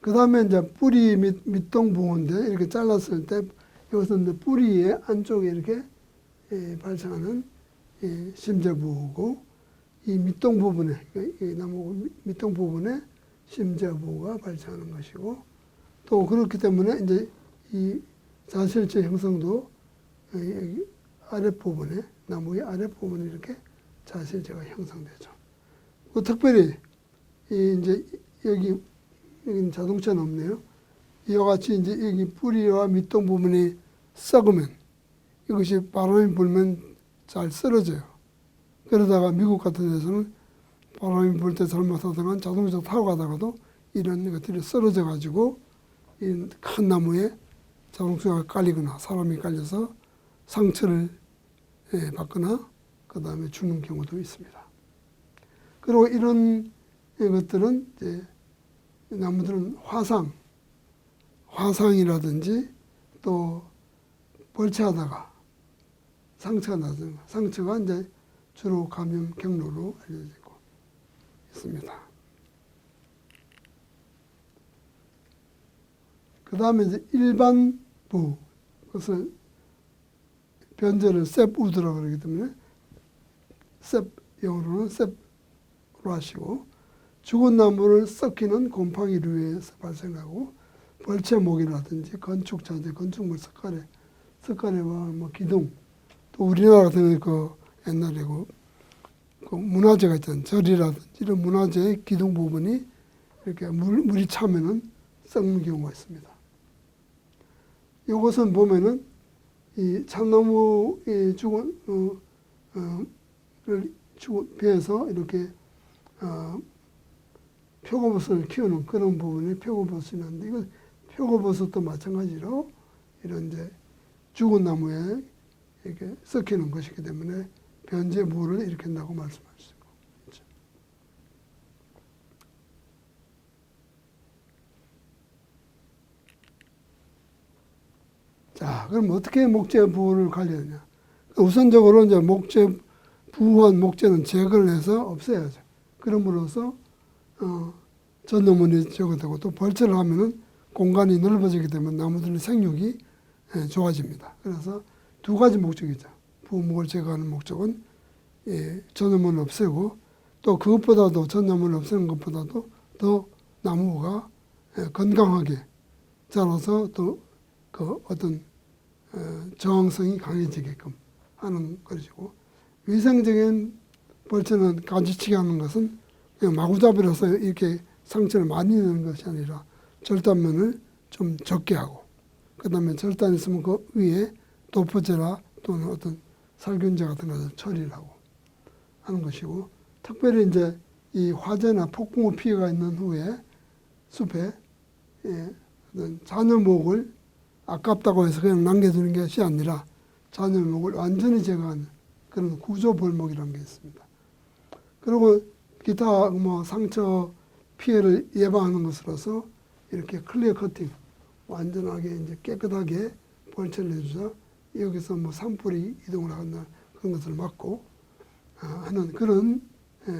그 다음에 이제 뿌리 밑, 밑동부인데 이렇게 잘랐을 때 여기서 이제 뿌리의 안쪽에 이렇게 예, 발생하는 예, 심재부고 이 밑동 부분에 이 나무 밑- 밑동 부분에 심재부가 발생하는 것이고 또 그렇기 때문에 이제 이 자실체 형성도 예, 여기 아랫부분에 나무의 아랫부분에 이렇게 자실체가 형성되죠. 그 특별히 이 이제 여기 여기는 자동차는 없네요. 이와 같이 이제 여기 뿌리와 밑동 부분이 썩으면 이것이 바람이 불면 잘 쓰러져요. 그러다가 미국 같은 데서는 바람이 불 때 잘못하다가 자동차 타고 가다가도 이런 것들이 쓰러져 가지고 이 큰 나무에 자동차가 깔리거나 사람이 깔려서 상처를 예, 받거나 그 다음에 죽는 경우도 있습니다. 그리고 이런 것들은 이제 나무들은 화상, 화상이라든지 또 벌채하다가 상처가 나든가 상처가 이제 주로 감염 경로로 알려지고 있습니다. 그 다음에 이제 일반부, 그것을 변제를 셉우드라고 그러기 때문에 셉, 영어로는 셉으로 하시고 죽은 나무를 썩히는 곰팡이류에서 발생하고 벌채목이라든지 건축 자재, 건축물 석가래, 석가래와 뭐 기둥, 또 우리나라 같은 그 옛날에 그, 그 문화재가 있잖아요. 절이라든지 이런 문화재의 기둥 부분이 이렇게 물, 물이 차면은 썩는 경우가 있습니다. 이것은 보면은 이 참나무의 죽은 어, 어, 를 배에서 이렇게 어, 표고버섯을 키우는 그런 부분이 표고버섯이 나는데 이건 표고버섯도 마찬가지로 이런 이제 죽은 나무에 이렇게 썩히는 것이기 때문에 변제 물을 일으킨다고 말씀할 수 있고 그렇죠. 자, 그럼 어떻게 목재부를 관리하냐? 우선적으로 이제 목재 부한 목재는 제거를 해서 없애야죠. 그럼으로써 어, 전노문이 제거되고 또 벌채를 하면은 공간이 넓어지기 때문에 나무들의 생육이 예, 좋아집니다. 그래서 두 가지 목적이죠. 부목을 제거하는 목적은 예, 전염을 없애고 또 그것보다도 전염을 없애는 것보다도 더 나무가 예, 건강하게 자라서 또 그 어떤 어, 저항성이 강해지게끔 하는 것이고 위생적인 벌채는 가지치기 하는 것은 마구잡이라서 이렇게 상처를 많이 내는 것이 아니라 절단면을 좀 적게 하고 그 다음에 절단 있으면 그 위에 도포제라 또는 어떤 살균제 같은 것을 처리를 하고 하는 것이고 특별히 이제 이 화재나 폭풍우 피해가 있는 후에 숲에 예, 잔여목을 아깝다고 해서 그냥 남겨두는 것이 아니라 잔여목을 완전히 제거하는 그런 구조 벌목이라는 게 있습니다. 그리고 기타 뭐 상처 피해를 예방하는 것으로서 이렇게 클리어 커팅 완전하게 이제 깨끗하게 벌채를 해주자 여기서 뭐 산불이 이동을 하거나 그런 것을 막고 아, 하는 그런 에,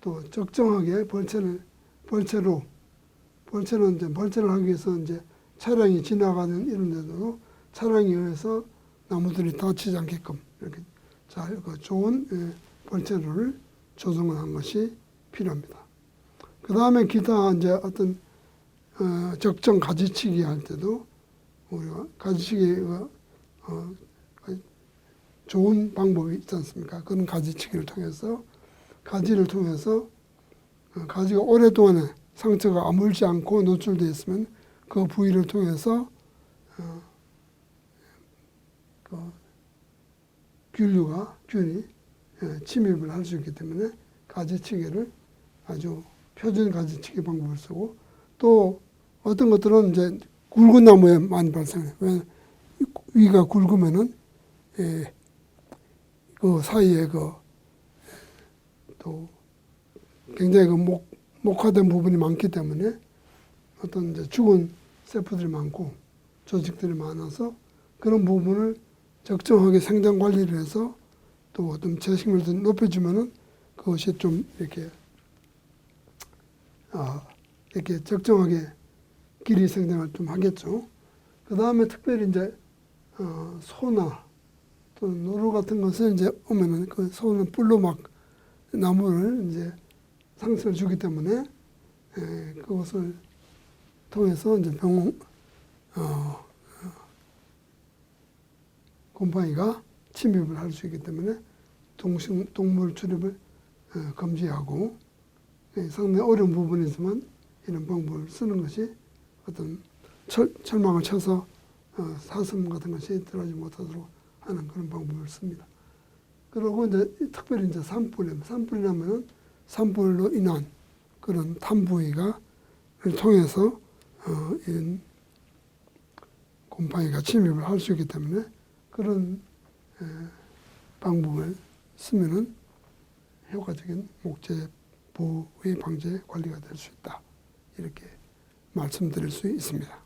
또 적정하게 벌채를 벌채로 벌채는 이제 벌채를 하기 위해서 이제 차량이 지나가는 이런 데도 차량에 의해서 나무들이 다치지 않게끔 이렇게 잘 그 좋은 예, 벌채를 조성을 한 것이 필요합니다. 그 다음에 기타 이제 어떤 어, 적정 가지치기 할 때도 우리가 가지치기가 어, 좋은 방법이 있지 않습니까? 그런 가지치기를 통해서 가지를 통해서 어, 가지가 오랫동안에 상처가 아물지 않고 노출되어 있으면 그 부위를 통해서 어, 그 균류가 균이 예, 침입을 할 수 있기 때문에 가지치기를 아주 표준 가지치기 방법을 쓰고 또 어떤 것들은 이제 굵은 나무에 많이 발생해요. 왜 위가 굵으면은 예, 그 사이에 그 또 굉장히 그 목, 목화된 부분이 많기 때문에 어떤 이제 죽은 세포들이 많고 조직들이 많아서 그런 부분을 적정하게 생장 관리를 해서 또 어떤 채식물도 높여주면은 그것이 좀 이렇게 아, 이렇게 적정하게 길이 생장을 좀 하겠죠. 그 다음에 특별히 이제 어, 소나 또는 노루 같은 것은 이제 오면은 그 소는 뿔로 막 나무를 이제 상처를 주기 때문에 에, 그것을 통해서 이제 병 어, 어, 곰팡이가 침입을 할 수 있기 때문에 동식, 동물 출입을 어, 금지하고 예, 상당히 어려운 부분이지만 이런 방법을 쓰는 것이 어떤 철, 철망을 쳐서 어, 사슴 같은 것이 들어가지 못하도록 하는 그런 방법을 씁니다. 그리고 이제 특별히 이제 산불, 산불이라면은 산불로 인한 그런 탄부위가 를 통해서 어, 이런 곰팡이가 침입을 할 수 있기 때문에 그런 에, 방법을 쓰면은 효과적인 목재 부의 방제 관리가 될 수 있다 이렇게 말씀드릴 수 있습니다.